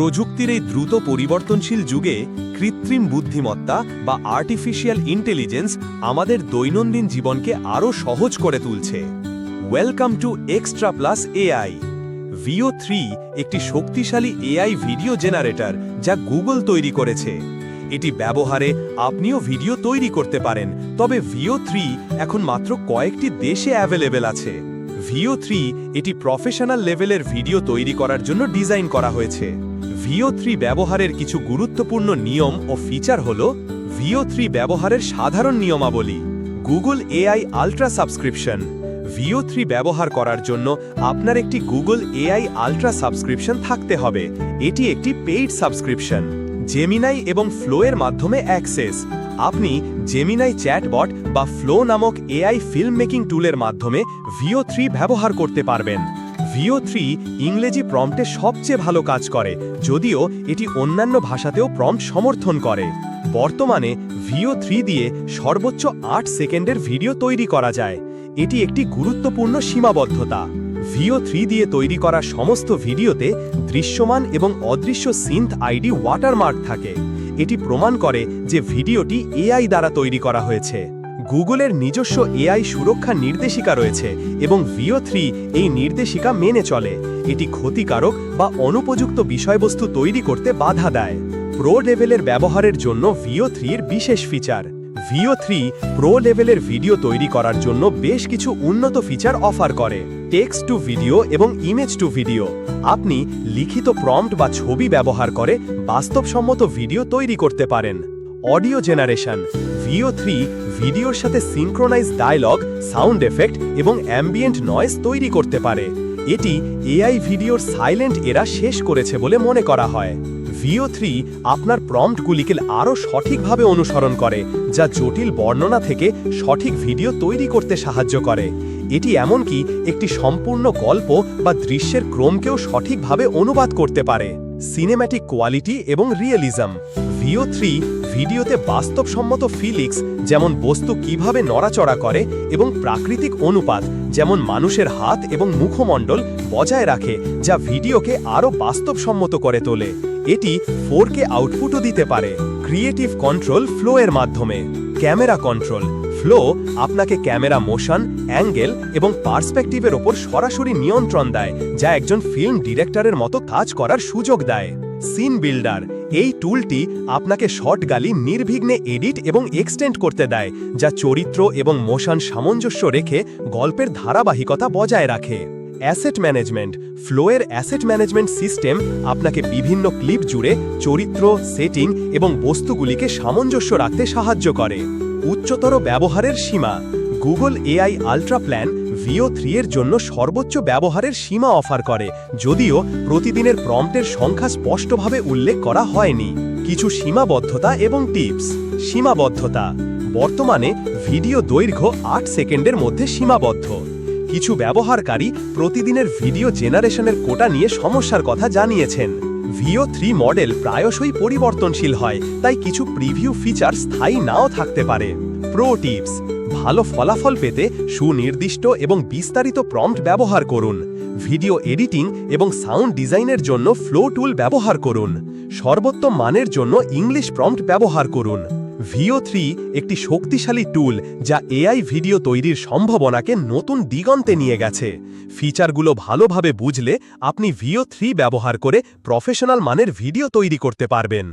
প্রযুক্তির এই দ্রুত পরিবর্তনশীল যুগে কৃত্রিম বুদ্ধিমত্তা বা আর্টিফিশিয়াল ইন্টেলিজেন্স আমাদের দৈনন্দিন জীবনকে আরও সহজ করে তুলছে। Welcome to extra plus AI Veo three একটি শক্তিশালী এআই ভিডিও জেনারেটর যা গুগল তৈরি করেছে। এটি ব্যবহারে আপনিও ভিডিও তৈরি করতে পারেন, তবে ভিও থ্রি এখন মাত্র কয়েকটি দেশে অ্যাভেলেবেল আছে। ভিও থ্রি এটি প্রফেশনাল লেভেলের ভিডিও তৈরি করার জন্য ডিজাইন করা হয়েছে। ভিও থ্রি ব্যবহারের কিছু গুরুত্বপূর্ণ নিয়ম ও ফিচার হল ভিও থ্রি ব্যবহারের সাধারণ নিয়মাবলী, Google AI Ultra subscription. Veo three ব্যবহার করার জন্য আপনার একটি গুগল এআই আল্ট্রা সাবস্ক্রিপশন থাকতে হবে। এটি একটি পেইড সাবস্ক্রিপশন। জেমিনাই এবং ফ্লোয়ের মাধ্যমে অ্যাক্সেস। আপনি জেমিনাই চ্যাটবট বা ফ্লো নামক এআই ফিল্ম মেকিং টুলের মাধ্যমে ভিও থ্রি ব্যবহার করতে পারবেন। ভিও থ্রি ইংরেজি প্রম্পটে সবচেয়ে ভালো কাজ করে, যদিও এটি অন্যান্য ভাষাতেও প্রম্পট সমর্থন করে। বর্তমানে ভিও থ্রি দিয়ে সর্বোচ্চ আট সেকেন্ডের ভিডিও তৈরি করা যায়। এটি একটি গুরুত্বপূর্ণ সীমাবদ্ধতা। ভিও থ্রি দিয়ে তৈরি করা সমস্ত ভিডিওতে দৃশ্যমান এবং অদৃশ্য সিন্থ আইডি ওয়াটারমার্ক থাকে। এটি প্রমাণ করে যে ভিডিওটি এআই দ্বারা তৈরি করা হয়েছে। গুগলের নিজস্ব এআই সুরক্ষা নির্দেশিকা রয়েছে এবং ভিও থ্রি এই নির্দেশিকা মেনে চলে। এটি ক্ষতিকারক বা অনুপযুক্ত বিষয়বস্তু তৈরি করতে বাধা দেয়। প্রো লেভেলের ব্যবহারের জন্য ভিও থ্রির বিশেষ ফিচার ভিও থ্রি প্রো লেভেলের ভিডিও তৈরি করার জন্য বেশ কিছু উন্নত ফিচার অফার করে। টেক্সট টু ভিডিও এবং ইমেজ টু ভিডিও আপনি লিখিত প্রম্পট বা ছবি ব্যবহার করে বাস্তবসম্মত ভিডিও তৈরি করতে পারেন। অডিও জেনারেশন, ভিও থ্রি, ভিডিওর সাথে সিঙ্ক্রোনাইজ ডায়লগ, সাউন্ড এফেক্ট এবং অ্যাম্বিয়েন্ট নয়েজ তৈরি করতে পারে। এটি এআই ভিডিওর সাইলেন্ট এরা শেষ করেছে বলে মনে করা হয়। ভিও থ্রি আপনার প্রম্পটগুলিকে আরও সঠিকভাবে অনুসরণ করে, যা জটিল বর্ণনা থেকে সঠিক ভিডিও তৈরি করতে সাহায্য করে। এটি এমনকি একটি সম্পূর্ণ গল্প বা দৃশ্যের ক্রমকেও সঠিকভাবে অনুবাদ করতে পারে। সিনেম্যাটিক কোয়ালিটি এবং রিয়েলিজম ভিও থ্রি ভিডিওতে বাস্তবসম্মত ফিলিক্স যেমন বস্তু কীভাবে নড়াচড়া করে এবং প্রাকৃতিক অনুপাত যেমন মানুষের হাত এবং মুখমণ্ডল বজায় রাখে, যা ভিডিওকে আরও বাস্তবসম্মত করে তোলে। এটি ফোর কে আউটপুটও দিতে পারে। ক্রিয়েটিভ কন্ট্রোল ফ্লো এর মাধ্যমে। ক্যামেরা কন্ট্রোল ফ্লো আপনাকে ক্যামেরা মোশন অ্যাঙ্গেল এবং পার্সপেক্টিভের ওপর সরাসরি নিয়ন্ত্রণ দেয়, যা একজন ফিল্ম ডিরেক্টরের মতো কাজ করার সুযোগ দেয়। সিন বিল্ডার এই টুলটি আপনাকে শর্ট গালি, নির্বিঘ্নে এডিট এবং এক্সটেন্ড করতে দেয়, যা চরিত্র এবং মোশন সামঞ্জস্য রেখে গল্পের ধারাবাহিকতা বজায় রাখে। অ্যাসেট ম্যানেজমেন্ট ফ্লোয়ের অ্যাসেট ম্যানেজমেন্ট সিস্টেম আপনাকে বিভিন্ন ক্লিপ জুড়ে চরিত্র সেটিং এবং বস্তুগুলিকে সামঞ্জস্য রাখতে সাহায্য করে। উচ্চতর ব্যবহারের সীমা। Google AI Ultra plan Veo three এর জন্য সর্বোচ্চ ব্যবহারের সীমা অফার করে, যদিও প্রতিদিনের প্রম্পটের সংখ্যা স্পষ্টভাবে উল্লেখ করা হয়নি। কিছু সীমাবদ্ধতা এবং টিপস। সীমাবদ্ধতা। বর্তমানে ভিডিও দৈর্ঘ্য আট সেকেন্ডের মধ্যে সীমাবদ্ধ। কিছু ব্যবহারকারী প্রতিদিনের ভিডিও জেনারেশনের কোটা নিয়ে সমস্যার কথা জানিয়েছেন। ভিও থ্রি মডেল প্রায়শই পরিবর্তনশীল হয়, তাই কিছু প্রিভিউ ফিচার স্থায়ী নাও থাকতে পারে। প্রো টিপস ভালো ফলাফল পেতে সুনির্দিষ্ট এবং বিস্তারিত প্রম্পট ব্যবহার করুন। ভিডিও এডিটিং এবং সাউন্ড ডিজাইনের জন্য ফ্লো টুল ব্যবহার করুন। সর্বোত্তম মানের জন্য ইংলিশ প্রম্পট ব্যবহার করুন। ভিও থ্রি একটি শক্তিশালী টুল যা এআই ভিডিও তৈরির সম্ভাবনাকে নতুন দিগন্তে নিয়ে গেছে। ফিচারগুলো ভালোভাবে বুঝলে আপনি ভিও থ্রি ব্যবহার করে প্রফেশনাল মানের ভিডিও তৈরি করতে পারবেন।